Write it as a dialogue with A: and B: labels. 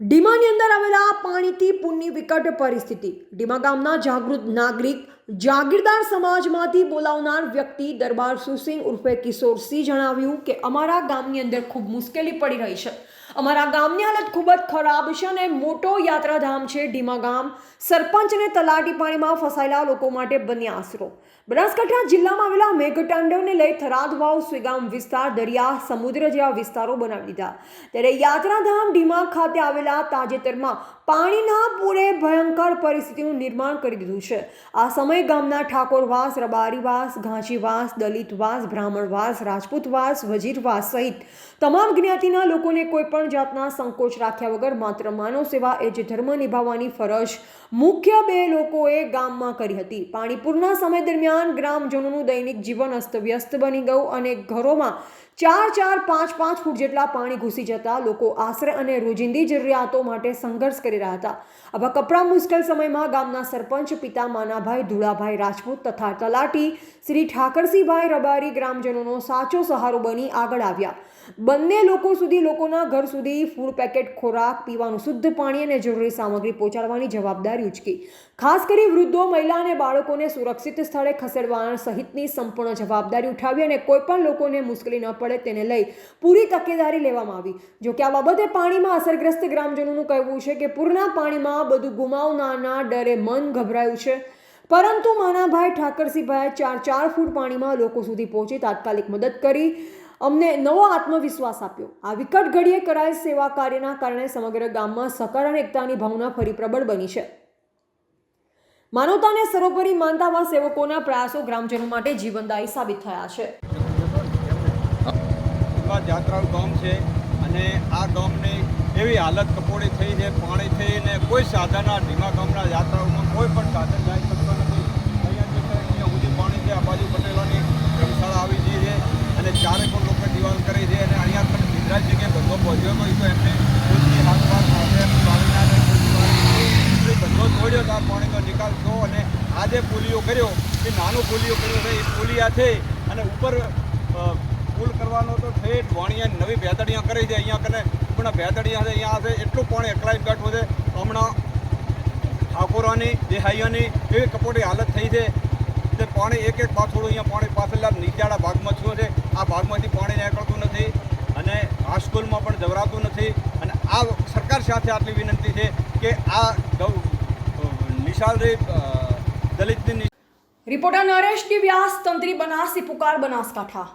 A: ડીમાની અંદર આવેલા પાણીથી પૂરની વિકટ પરિસ્થિતિ. ડીમા ગામના જાગૃત નાગરિક જાગીરદાર સમાજમાંથી બોલાવનાર વ્યક્તિ દરબાર સુસિંહ ઉર્ફે કિશોરસિંહ જણાવ્યું કે અમારા ગામની અંદર ખૂબ મુશ્કેલી પડી રહી છે. અમારા ગામની હાલત ખૂબ જ ખરાબ છે અને મોટો યાત્રાધામ છે ઢીમા ગામ. સરપંચ અને તલાટી પાણીમાં ફસાયેલા લોકો માટે બન્યા આશરો. બનાસકાંઠા જિલ્લામાં આવેલા મેઘતાંડવને લઈ થરાદ વાવ સુઈગામ વિસ્તાર, દરિયા, સમુદ્ર જેવા વિસ્તારો બનાવી દીધા. ત્યારે યાત્રાધામ ડીમા ખાતે આવેલા તાજેતરમાં પાણીના પૂરે ભયંકર પરિસ્થિતિનું નિર્માણ કરી દીધું છે. આ સમયે ગામના ઠાકોરવાસ, રબારીવાસ, ઘાંચીવાસ, દલિતવાસ, બ્રાહ્મણવાસ, રાજપૂતવાસ, વજીરવાસ સહિત તમામ જ્ઞાતિના લોકોને કોઈપણ જાતના સંકોચ રાખ્યા વગર માત્ર માનવ સેવા એ જ ધર્મ નિભાવવાની ફરજ મુખ્ય બે લોકોએ ગામમાં કરી હતી. પાણીપુરના સમય દરમિયાન ગ્રામજનોનું દૈનિક જીવન અસ્તવ્યસ્ત બની ગયું અને ઘરોમાં ચાર ચાર પાંચ પાંચ ફૂટ જેટલા પાણી ઘૂસી જતા લોકો આશ્રય અને રોજિંદી જરૂરિયાતો માટે સંઘર્ષ કરી રહ્યા હતા. આવા કપરા મુશ્કેલ સમયમાં ગામના સરપંચ, પિતા, માનાભાઈ ધુળાભાઈ રાજપૂત તથા તલાટી શ્રી ઠાકરસિંહભાઈ રબારી ગ્રામજનોનો સાચો સહારો બની આગળ આવ્યા. બંને લોકો સુધી લોકોના ઘર સુધી ફૂડ પેકેટ ખોરાક, પીવાનું શુદ્ધ પાણી અને જરૂરી સામગ્રી પહોંચાડવાની જવાબદારી ઉચકી. ખાસ કરી વૃદ્ધો, મહિલા અને બાળકોને સુરક્ષિત સ્થળે ખસેડવા સહિતની સંપૂર્ણ જવાબદારી ઉઠાવી અને કોઈપણ લોકોને મુશ્કેલી ન પડે તેને લઈ પૂરી તકેદારી લેવામાં આવી. જોકે આ બાબતે પાણીમાં અસરગ્રસ્ત ગ્રામજનોનું કહેવું છે કે પૂરના પાણીમાં બધું ગુમાવનારના ડરે મન ગભરાયું છે. પરંતુ માનાભાઈ ઠાકરસિંહભાઈ ચાર ચાર ફૂટ પાણીમાં લોકો સુધી પહોંચી તાત્કાલિક મદદ કરી અમને નવો આત્મવિશ્વાસ આપ્યો. આ વિકટ ઘડીએ કરાયેલ સેવા કાર્યના કારણે સમગ્ર ગામમાં સહકાર અને એકતાની ભાવના ફરી પ્રબળ બની છે. માનવતાને સર્વોપરી માનતા સેવકોના પ્રયાસો ગ્રામજનો માટે જીવનદાયી સાબિત થયા છે.
B: જાત્રાળુ ગામ છે અને આ ગામની એવી હાલત કપોળી થઈ છે પાણીથી ને કોઈ સાધન આ ધીમા ગામના યાત્રાળુમાં કોઈ પણ સાધન જાય શકતો નથી અહીંયા જે છે અહીંયા સુધી પાણી છે, આ બાજુ પટેલોની ધર્મશાળા આવી ગઈ છે અને ચારે પણ લોકો દિવાલ કરે છે અને અહીંયા પણ ગુજરાત જગ્યાએ ધંધો પહોંચ્યો હોય તો એમને ખુશી હાથમાં ધંધો તોડ્યો આ પાણીનો નિકાલ થયો અને આ જે પુલીઓ કર્યો, એ નાનો પુલીઓ કર્યો છે, એ પુલિયા છે અને ઉપર પુલ કરવાનો તો ઠેઠ વાણિયા નવી ભેતડિયા કરી છે, અહીંયા કને હમણાં ભેતડિયા છે, અહીંયા છે, એટલું પાણી એકલાઈ બેઠું છે. હમણાં ઠાકોરાની દેહાઈઓની એવી કપોટી હાલત થઈ છે તે પાણી, એક એક પાથોડું અહીંયા પાણી પાછળના નીચાળા ભાગમાં થયું છે. આ ભાગમાંથી પાણી નીકળતું નથી અને આ સ્કૂલમાં પણ જવરાતું નથી. અને આ સરકાર સાથે આટલી વિનંતી છે કે આ રે દલિતની
A: રિપોર્ટર નરેશ વ્યાસ તંત્રી બનાસી પુકાર બનાસકાંઠા.